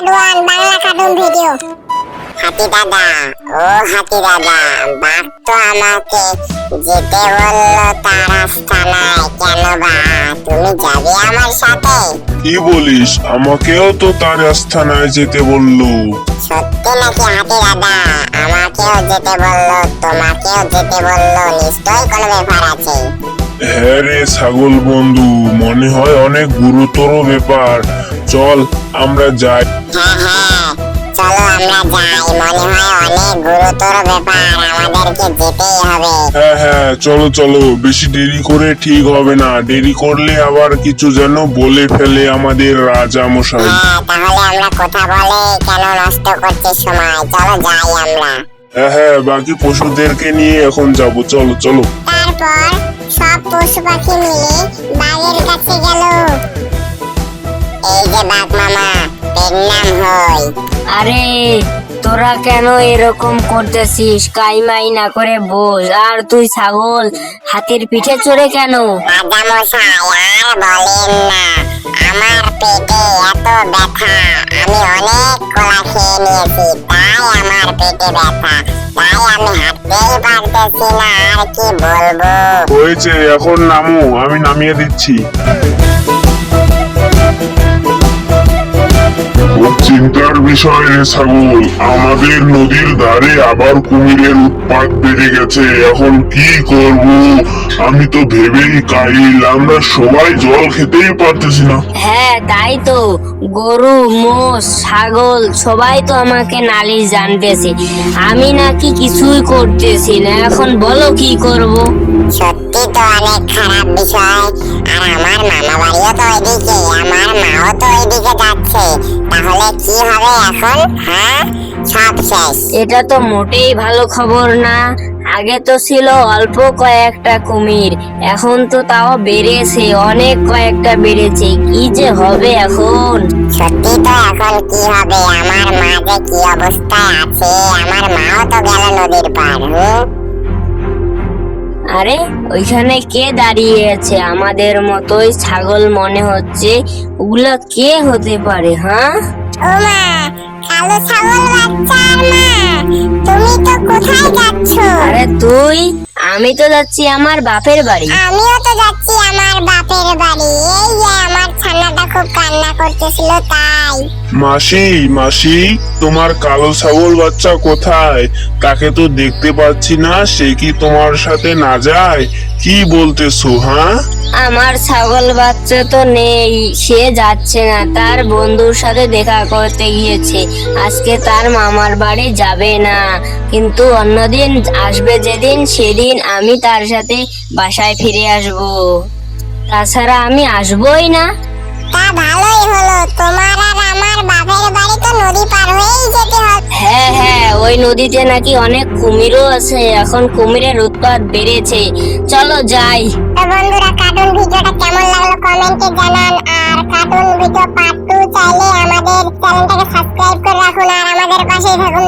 পাডুয়ান Bangla cartoon video. হাতি দাদা ও হাতি দাদা বাঘ তো আমাকে যেতে বলল তার আস্তানায় কেন বা? তুমি যাবে আমার সাথে? কি বলিস? আমাকেও তো তার আস্থানায় যেতে বলল। সত্যি নাকি হাতি দাদা? আমাকেও যেতে বলল তোমাকেও যেতে বলল নিশ্চয়ই কোনো ব্যাপার আছে। হ্যাঁ রে ছাগল বন্ধু মনে হয় অনেক গুরুতর ব্যাপার। চল আমরা যাই। হ্যাঁ হ্যাঁ চলো আমরা যাই মনে হয় অনেক গুরুতর ব্যাপার আমাদেরকে যেতেই হবে। হ্যাঁ হ্যাঁ চলো চলো বেশি দেরি করে ঠিক হবে না দেরি করলে আবার কিছু যেন বলে ফেলে আমাদের রাজা মশাই হ্যাঁ তাহলে আমরা কথা বলে কেন নষ্ট করছি সময়? চলো যাই আমরা। হ্যাঁ হ্যাঁ বাকি পশুদেরকে নিয়ে এখন যাব চলো চলো। তারপর সব পশু পাখি মিলে বাঘের কাছে গেল। এই যে বাঘ মামা হই আরে তোরা কেন এরকম করতেছিস? কাইমাই না করে বস আর তুই ছাগল হাতির পিঠে চড়ে কেন? রাজা মশাই আর বলেন না। আমার পেটে এত ব্যথা। আমি অনেক কলা খেয়ে নিয়েছি তাই আমার পেটে ব্যথা। তাই আমি হাঁটতেই পারতেছি না আর কি বলব? হয়েছে এখন নামো আমি নামিয়ে দিচ্ছি। চিন্তার বিষয় রে ছাগল আমাদের নদীর ধারে আবার কুমিরের উৎপাত বেড়ে গেছে। এখন কি করব? আমি তো ভেবেই কাইল আমরা সবাই জল খেতেই পারতেছি না। হ্যাঁ তাই তো। গরু মোষ ছাগল সবাই তো আমাকে নালিশ জানতেছে। আমি নাকি কিছুই করতেছি না। এখন বলো কি করব? সত্যি তো অনেক খারাপ বিষয়। আর আমার মামা বাড়িও তো ওইদিকে আমার মাও তো ওইদিকে যাচ্ছে। তাহলে কি হবে এখন হ্যাঁ? সব শেষ। এটা তো মোটেই ভালো খবর না। আগে তো ছিল অল্প কয়েকটা কুমির এখন তো তাও বেড়েছে অনেক কয়েকটা বেড়েছে। কি যে হবে এখন? সত্যি তো এখন কি হবে? আমার মা যে কি অবস্থায় আছে আমার মাও তো গেল নদীর পার হুম? আরে ওইখানে কে দাঁড়িয়ে আছে? আমাদের মতোই ছাগল মনে হচ্ছে। ওগুলো কে হতে পারে হ্যাঁ? ও মা কালো ছাগল বাচ্চার মা তুমি তো কোথায় যাচ্ছ? আরে তুই? আমি তো যাচ্ছি আমার বাপের বাড়ি। আমিও তো যাচ্ছি আমার বাপের বাড়ি। এই যে আমার খুব কান্না করতেছিল তাই। মাসি মাসি তোমার কালো ছাগল বাচ্চা কোথায়? তাকে তো দেখতে পাচ্ছি না সে কি তোমার সাথে না যায়? কি বলতেছো হ্যাঁ? আমার ছাগল বাচ্চা তো নেই সে যাচ্ছে না। তার বন্ধুর সাথে দেখা করতে গিয়েছে। আজকে তার মামার বাড়ি যাবে না। কিন্তু অন্যদিন আসবে যেদিন সেদিন আমি তার সাথে বাসায় ফিরে আসব। তাছাড়া আমি আসবই না। তা ভালোই হলো। তোমার আর আমার বাপের বাড়ি তো নদী পার হয়েই যেতে হবে হ্যাঁ হ্যাঁ ওই নদীতে নাকি অনেক কুমিরও আছে। এখন কুমিরের উৎপাত বেড়েছে। চলো যাই। তো বন্ধুরা কার্টুন ভিডিওটা কেমন লাগল কমেন্টে জানান। আর কার্টুন ভিডিও পার্ট 2 চাইলে আমাদের চ্যানেলটাকে সাবস্ক্রাইব করে রাখুন। আর আমাদের পাশেই থাকুন।